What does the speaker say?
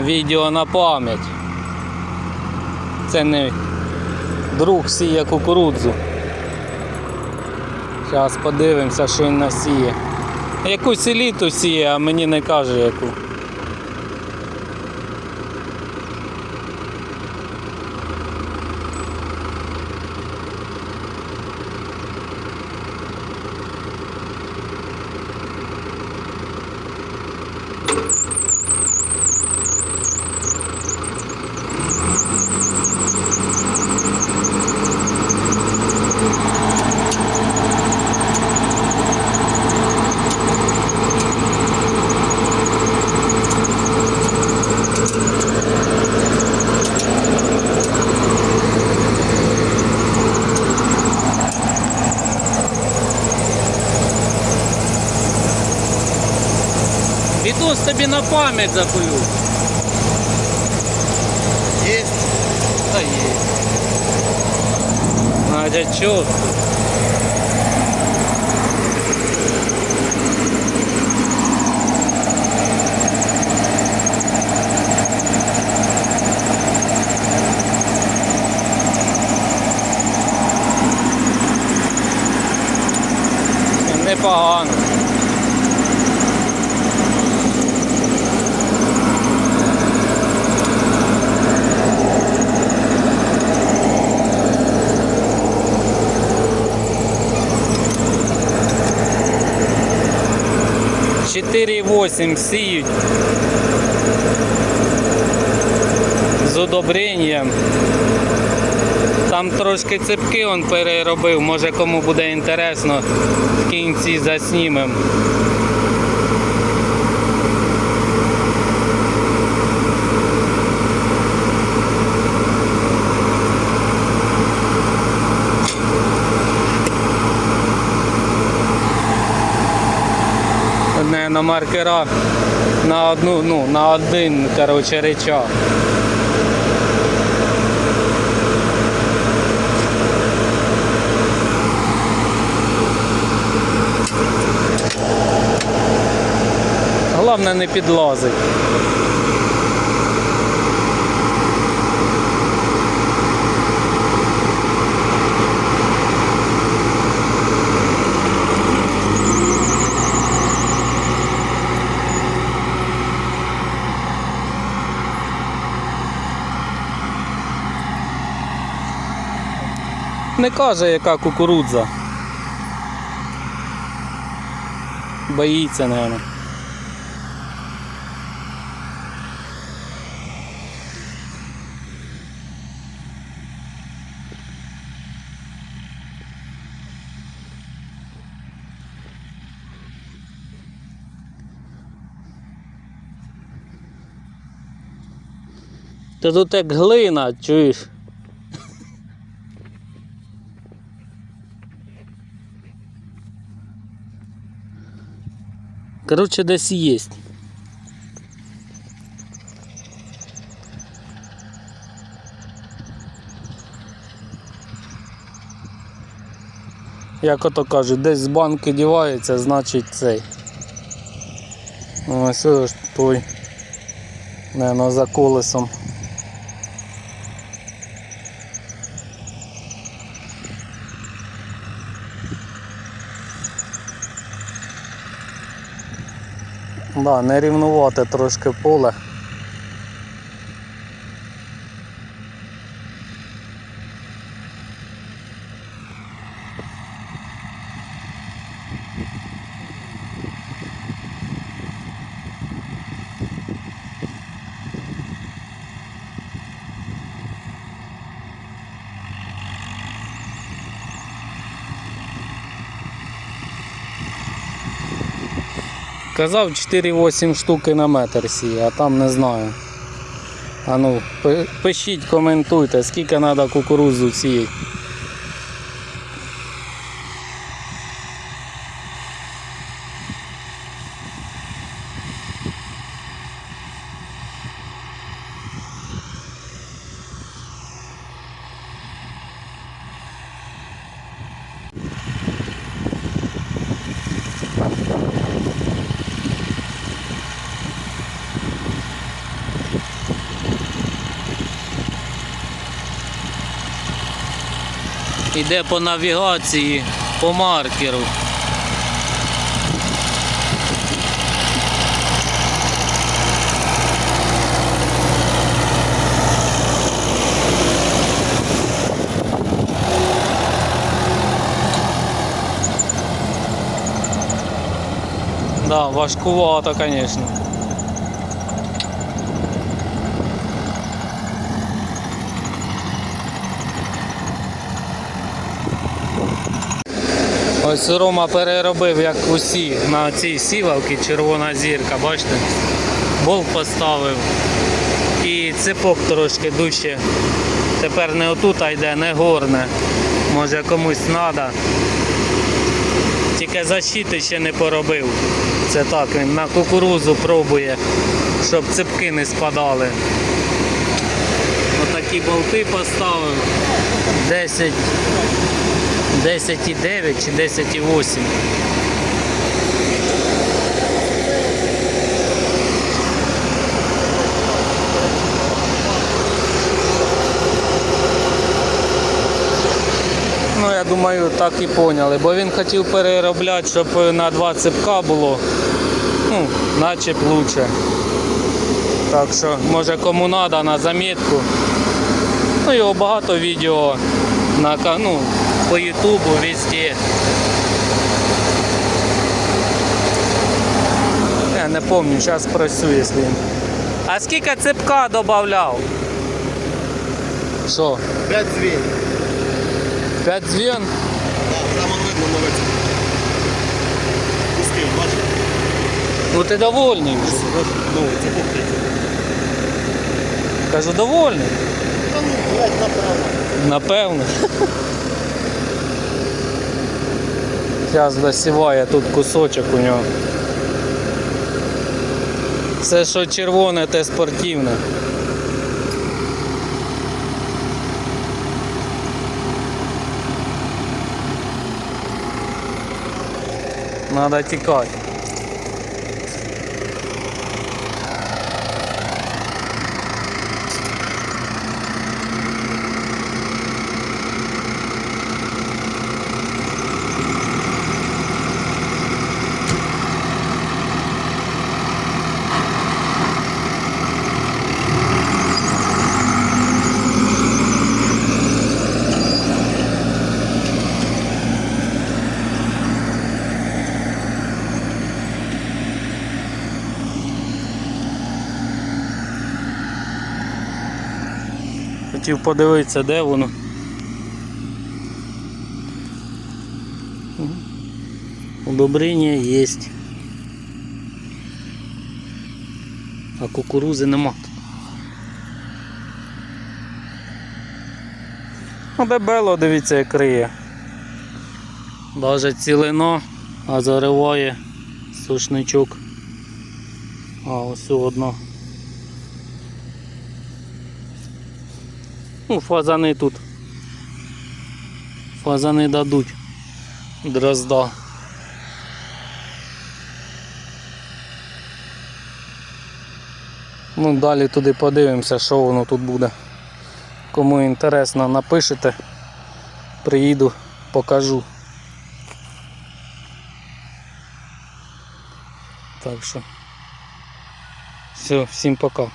відео на пам'ять. Це не друг сіє кукурудзу. Зараз подивимося, що він насіє. Якусь еліту сіє, а мені не каже яку. Відос тобі на пам'ять закулю. Есть. Та є. Надя чот. Непогано. Чотири восемь сіють з удобренням. Там трошки цепки он переробив, може кому буде інтересно, в кінці заснімем. Не на маркера на одну, ну, на один, короче, речах. Головне не підлазить. Не каже, яка кукурудза. Боїться, мабуть. Та тут як глина, чуєш? Короче, десь є. Як ото кажуть, десь з банки дівається, значить цей. Ось той. наверное, за колесом. Да, не рівнувати трошки поле. Казав 4-8 штуки на метр сіє, а там не знаю. А ну, пишіть, коментуйте, скільки треба кукурудзу сіяти. Йде по навігації, по маркеру. Да, важкувато, конечно. Ось Рома переробив, як усі, на цій сівалці червона зірка, бачите? Болт поставив. І цепок трошки дужче. Тепер не отут а йде, не горне. Може комусь треба. Тільки защити ще не поробив. Це так, він на кукурузу пробує, щоб цепки не спадали. Отакі болти поставив. 10, 10,9 чи 10,8. Ну, я думаю, так і поняли, бо він хотів переробляти, щоб на два цепка було, ну, наче б лучше. Так що, може кому треба на замітку. Ну, його багато відео на ну, по Ютубу везде. Я не пам'ятаю, зараз спросю, якщо він. А скільки цепка додавав? Що? 5 звінь. 5 дзвін? Так, там он видно нове це. Пуски, бачиш? Ну ти довольний. вже. Новий це. Кажу, довольний. Ну, блядь, направо. Напевно. Зараз досіває тут кусочок у нього. Все, що червоне, те спортивне. Надо тікати. Хотів подивитися, де воно. Удобрення є. А кукурузи нема. Ну, дебело, дивіться, як криє. Даже цілино, а зариває сушничок. А ось одно. Ну, фазани тут. Фазани дадуть. Дрозда. Ну, далі туди подивимося, що воно тут буде. Кому інтересно, напишете. Приїду, покажу. Так що. Все, всім пока.